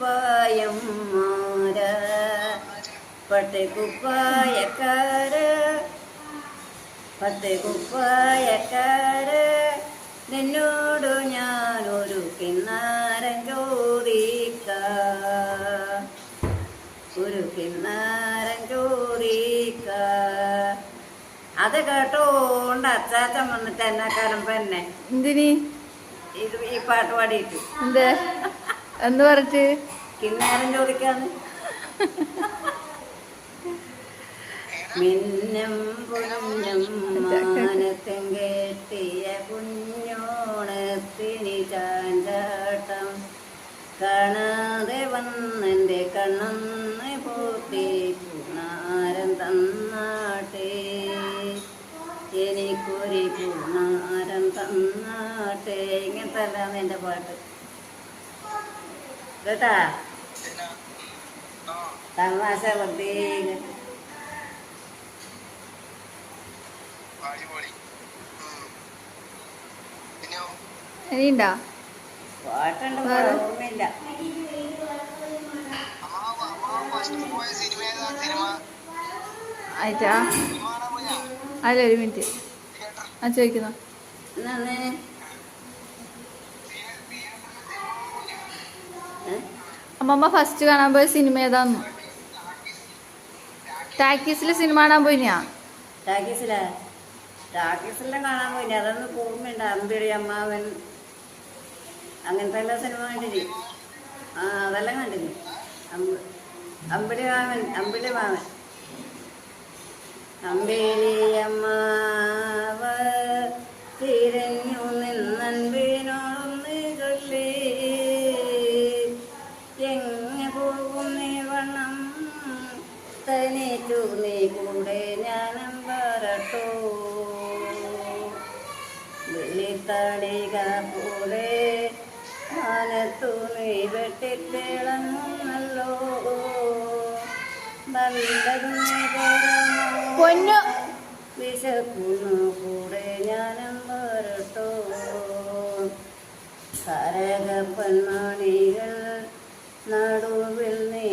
പായം മാര. പട്ടുകുപ്പായക്കാര്. പട്ടുകുപ്പായക്കാര്. നിന്നോട് ഞാനൊരു കിന്നാരം ചോദിക്ക. ഒരു കിന്നാരം ചോദിക്ക. അത് കേട്ടോണ്ട് അച്ചാച്ചൻ വന്നിട്ട് എന്നെക്കാലം തന്നെ എന്തിനീ? ഇത് ഈ പാട്ട് പാടിയിട്ട്. എന്ത്? എന്ന് പറച്ച് കിന്നാരം ചോദിക്കാന്ന്. മിന്നം ചാഞ്ചാട്ടം. കാണാതെ വന്നെന്റെ കണ്ണൊന്ന് പൂട്ടി പൂണാരം തന്നാട്ടെ. എനിക്കൊരു പൂർണാരം തന്നാട്ടെ. ഇങ്ങനത്തെ അല്ലാന്ന് എന്റെ പാട്ട്. കേട്ടാ? തമാശ വെറുതെ ഇനിയുണ്ടോ? ഓർമ്മയില്ല. ആയിട്ടാ? അല്ല ഒരു മിനിറ്റ്. ആ ചോദിക്കുന്നു. അമ്മമ്മ ഫസ്റ്റ് കാണാൻ പോയ സിനിമ ഏതാന്നു? ടാക്കീസിൽ സിനിമ കാണാൻ പോയിനാ ടാക്കീസിലാ ടാക്കീസിലെല്ലാം കാണാൻ പോയില്ല അതൊന്നും ഓർമ്മയുണ്ട് അമ്പിളി അമ്മാവൻ അങ്ങനത്തെ എല്ലാ സിനിമ കണ്ടില്ലേ? ആ അതെല്ലാം കണ്ടില്ലേ? അമ്പ അമ്പിളി മാമൻ അമ്പിളി മാമൻ. അമ്പിളി അമ്മാവ തിരഞ്ഞു നിന്നൻപിനോടൊന്ന് ചൊല്ലി. നീ കൂടെ ഞാനും വരട്ടോ. വെള്ളിത്തടിക പോലെ മാനത്തു നീ വെട്ടിത്തിളങ്ങുന്നല്ലോ പൊന്നു. വിശക്കുന്നു കൂടെ ഞാനും വരട്ടോ. കരകപ്പന്മാണികൾ നടുവിൽ നിര